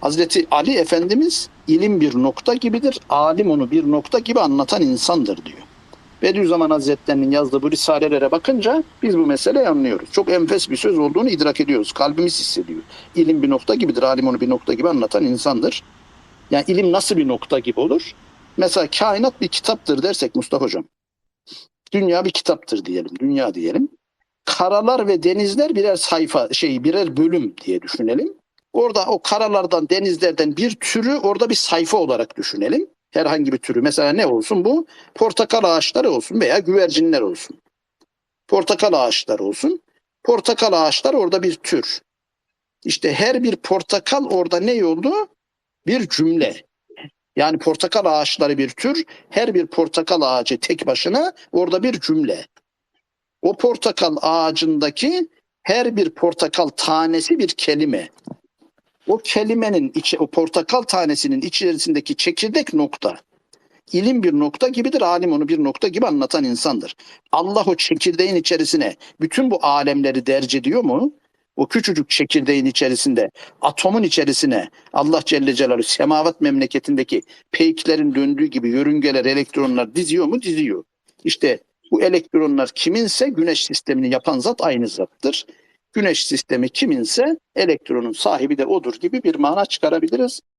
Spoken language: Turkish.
Hazreti Ali Efendimiz ilim bir nokta gibidir, alim onu bir nokta gibi anlatan insandır diyor. Bediüzzaman Hazretleri'nin yazdığı bu risalelere bakınca biz bu meseleyi anlıyoruz. Çok enfes bir söz olduğunu idrak ediyoruz. Kalbimiz hissediyor. İlim bir nokta gibidir, alim onu bir nokta gibi anlatan insandır. Yani ilim nasıl bir nokta gibi olur? Mesela kainat bir kitaptır dersek Mustafa Hocam. Dünya bir kitaptır diyelim, dünya diyelim. Karalar ve denizler birer sayfa, şey birer bölüm diye düşünelim. Orada o karalardan, denizlerden bir türü orada bir sayfa olarak düşünelim. Herhangi bir türü. Mesela ne olsun bu? Portakal ağaçları olsun veya güvercinler olsun. Portakal ağaçları olsun. Portakal ağaçlar orada bir tür. İşte her bir portakal orada ne oldu? Bir cümle. Yani portakal ağaçları bir tür, her bir portakal ağacı tek başına orada bir cümle. O portakal ağacındaki her bir portakal tanesi bir kelime. O kelimenin içi, o portakal tanesinin içerisindeki çekirdek nokta. İlim bir nokta gibidir, alim onu bir nokta gibi anlatan insandır. Allah o çekirdeğin içerisine bütün bu alemleri derc ediyor mu? O küçücük çekirdeğin içerisinde, atomun içerisine Allah Celle Celaluhu semavat memleketindeki peyklerin döndüğü gibi yörüngeler, elektronlar diziyor mu? Diziyor. İşte bu elektronlar kiminse güneş sistemini yapan zat aynı zattır. Güneş sistemi kiminse elektronun sahibi de odur gibi bir mana çıkarabiliriz.